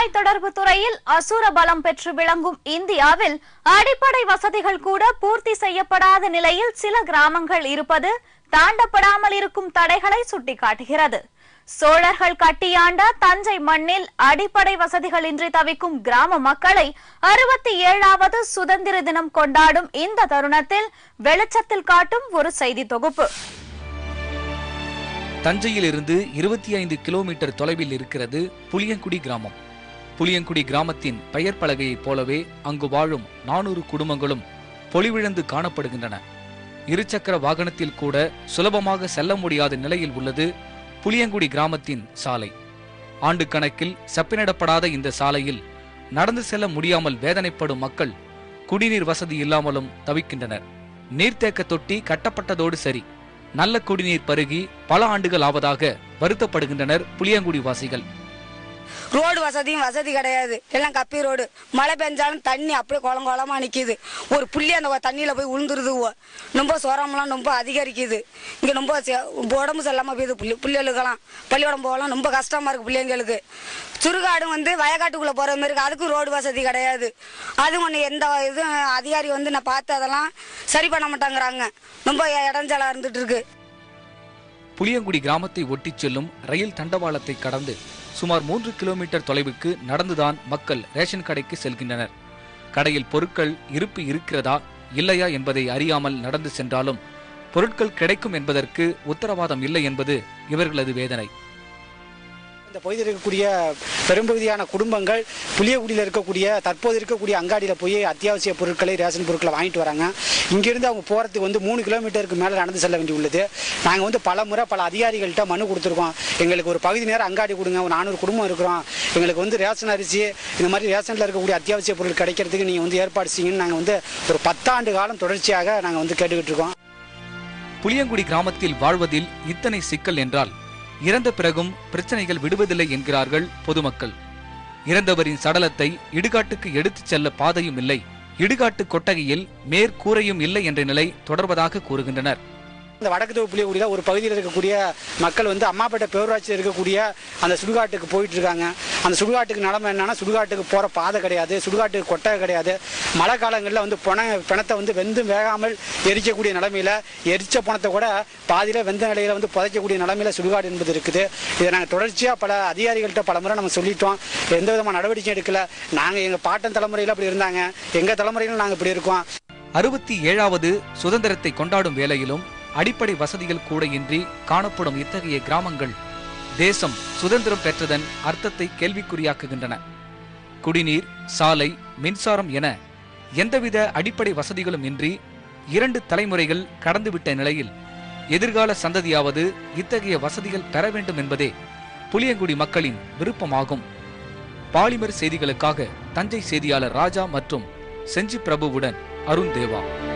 தொலைத்தொடர்பு துறையில் அசுர பலம் பெற்று விளங்கும் இந்தியாவில் அடிப்படை வசதிகள் கூட பூர்த்தி செய்யப்படாத நிலையில் சில கிராமங்கள் இருப்பது தாண்டப்படாமல் இருக்கும் தடைகளை சுட்டிக்காட்டுகிறது. சோழர்கள் கட்டியாண்ட தஞ்சை மண்ணில் அடிப்படை வசதிகளின்றி தவிக்கும் கிராம மக்களை அறுபத்தி ஏழாவது சுதந்திர தினம் கொண்டாடும் இந்த தருணத்தில் வெளிச்சத்தில் காட்டும் ஒரு செய்தி தொகுப்பு. தஞ்சையிலிருந்து இருபத்தி ஐந்து கிலோமீட்டர் தொலைவில் இருக்கிறது புளியங்குடி கிராமம். புளியங்குடி கிராமத்தின் பெயர் பலகையைப் போலவே அங்கு வாழும் நானூறு குடும்பங்களும் பொலிவிழந்து காணப்படுகின்றன. இருசக்கர வாகனத்தில் கூட சுலபமாக செல்ல முடியாத நிலையில் உள்ளது புளியங்குடி கிராமத்தின் சாலை. ஆண்டு கணக்கில் செப்பனிடப்படாத இந்த சாலையில் நடந்து செல்ல முடியாமல் வேதனைப்படும் மக்கள் குடிநீர் வசதி இல்லாமலும் தவிக்கின்றனர். நீர்த்தேக்க தொட்டி கட்டப்பட்டதோடு சரி நல்ல குடிநீர் பருகி பல ஆண்டுகள் ஆவதாக வருத்தப்படுகின்றனர் புளியங்குடி வாசிகள். ரோடு வசதியும் வசதி கிடையாது. எல்லாம் கப்பி ரோடு. மழை பெஞ்சாலும் தண்ணி அப்படியே குளம் குளமா நிக்குது. ஒரு புள்ளி அந்த தண்ணியில போய் உளுந்துருது ரொம்ப சுரம்லாம் ரொம்ப அதிகரிக்குது. இங்க ரொம்ப உடம்பு செல்லாம போயிது. புள்ளி பிள்ளைகளுக்கெல்லாம் பள்ளிக்கூடம் போகலாம். ரொம்ப கஷ்டமா இருக்கு பிள்ளைங்களுக்கு. சுருகாடு வந்து வயக்காட்டுக்குள்ள போற மாதிரி இருக்கு. அதுக்கும் ரோடு வசதி கிடையாது. அது ஒன்று எந்த இதுவும் அதிகாரி வந்து நான் பார்த்து அதெல்லாம் சரி பண்ண மாட்டாங்கிறாங்க. ரொம்ப இடைஞ்சலா இருந்துட்டு இருக்கு. புளியங்குடி கிராமத்தை ஒட்டிச் செல்லும் ரயில் தண்டவாளத்தை கடந்து சுமார் மூன்று கிலோமீட்டர் தொலைவுக்கு நடந்துதான் மக்கள் ரேஷன் கடைக்கு செல்கின்றனர். கடையில் பொருட்கள் இருப்பு இருக்கிறதா இல்லையா என்பதை அறியாமல் நடந்து சென்றாலும் பொருட்கள் கிடைக்கும் என்பதற்கு உத்தரவாதம் இல்லை என்பது இவர்களது வேதனை. இந்த பகுதியில் இருக்கக்கூடிய பெரும்பகுதியான குடும்பங்கள் புளியகுடியில் இருக்கக்கூடிய தற்போது இருக்கக்கூடிய அங்காடியில் போய் அத்தியாவசிய பொருட்களை ரேஷன் பொருட்களை வாங்கிட்டு வராங்க. இங்கிருந்து அவங்க போகிறதுக்கு வந்து மூணு கிலோமீட்டருக்கு மேலே நடந்து செல்ல வேண்டி உள்ளது. நாங்கள் வந்து பல முறை பல அதிகாரிகள்கிட்ட மனு கொடுத்துருக்கோம். எங்களுக்கு ஒரு பகுதி நேரம் அங்காடி கொடுங்க ஒரு நானூறு குடும்பம் இருக்கிறோம். எங்களுக்கு வந்து ரேஷன் அரிசி இந்த மாதிரி ரேஷனில் இருக்கக்கூடிய அத்தியாவசிய பொருள் கிடைக்கிறதுக்கு நீங்கள் வந்து ஏற்பாடு செய்யுங்கன்னு நாங்கள் வந்து ஒரு பத்தாண்டு காலம் தொடர்ச்சியாக நாங்கள் வந்து கேட்டுக்கிட்டு இருக்கோம். புளியங்குடி கிராமத்தில் வாழ்வதில் இத்தனை சிக்கல் என்றால் இறந்த பிறகும் பிரச்சனைகள் விடுவதில்லை என்கிறார்கள் பொதுமக்கள். இறந்தவரின் சடலத்தை இடுகாட்டுக்கு எடுத்துச் செல்ல பாதையும் இல்லை. இடுகாட்டு கொட்டகையில் மேற்கூரையும் இல்லை என்ற நிலை தொடர்வதாக கூறுகின்றனர். இந்த வடக்கு தொகுப்பு புளியகுடியில் ஒரு பகுதியில் இருக்கக்கூடிய மக்கள் வந்து அம்மாப்பேட்டை பேரூராட்சியில் இருக்கக்கூடிய அந்த சுடுகாட்டுக்கு போயிட்டு இருக்காங்க. அந்த சுடுகாட்டுக்கு நிலமை என்னன்னா சுடுகாட்டுக்கு போகிற பாதை கிடையாது சுடுகாட்டுக்கு கொட்டகை கிடையாது. மழை காலங்களில் வந்து பண பிணத்தை வந்து வெந்து வேகாமல் எரிக்கக்கூடிய நிலமையில் எரிச்ச பணத்தை கூட பாதியில் வெந்த நிலையில வந்து புதைக்கக்கூடிய நிலமையில் சுடுகாடு என்பது இருக்குது. இதை நாங்கள் தொடர்ச்சியாக பல அதிகாரிகள்கிட்ட பல முறை நம்ம சொல்லிட்டோம். எந்த விதமான நடவடிக்கையும் எடுக்கல. நாங்கள் எங்கள் பாட்டன் தலைமுறையில் அப்படி இருந்தாங்க. எங்கள் தலைமுறையிலும் நாங்கள் இப்படி இருக்கோம். அறுபத்தி ஏழாவது சுதந்திரத்தை கொண்டாடும் வேளையிலும் அடிப்படை வசதிகள் கூட இன்றி காணப்படும் இத்தகைய கிராமங்கள் தேசம் சுதந்திரம் பெற்றதன் அர்த்தத்தை கேள்விக்குறியாக்குகின்றன. குடிநீர் சாலை மின்சாரம் என எந்தவித அடிப்படை வசதிகளும் இன்றி இரண்டு தலைமுறைகள் கடந்துவிட்ட நிலையில் எதிர்கால சந்ததியாவது இத்தகைய வசதிகள் பெற வேண்டும் என்பதே புளியங்குடி மக்களின் விருப்பமாகும். பாலிமர் செய்திகளுக்காக தஞ்சை செய்தியாளர் ராஜா மற்றும் செஞ்சி பிரபுவுடன் அருண் தேவா.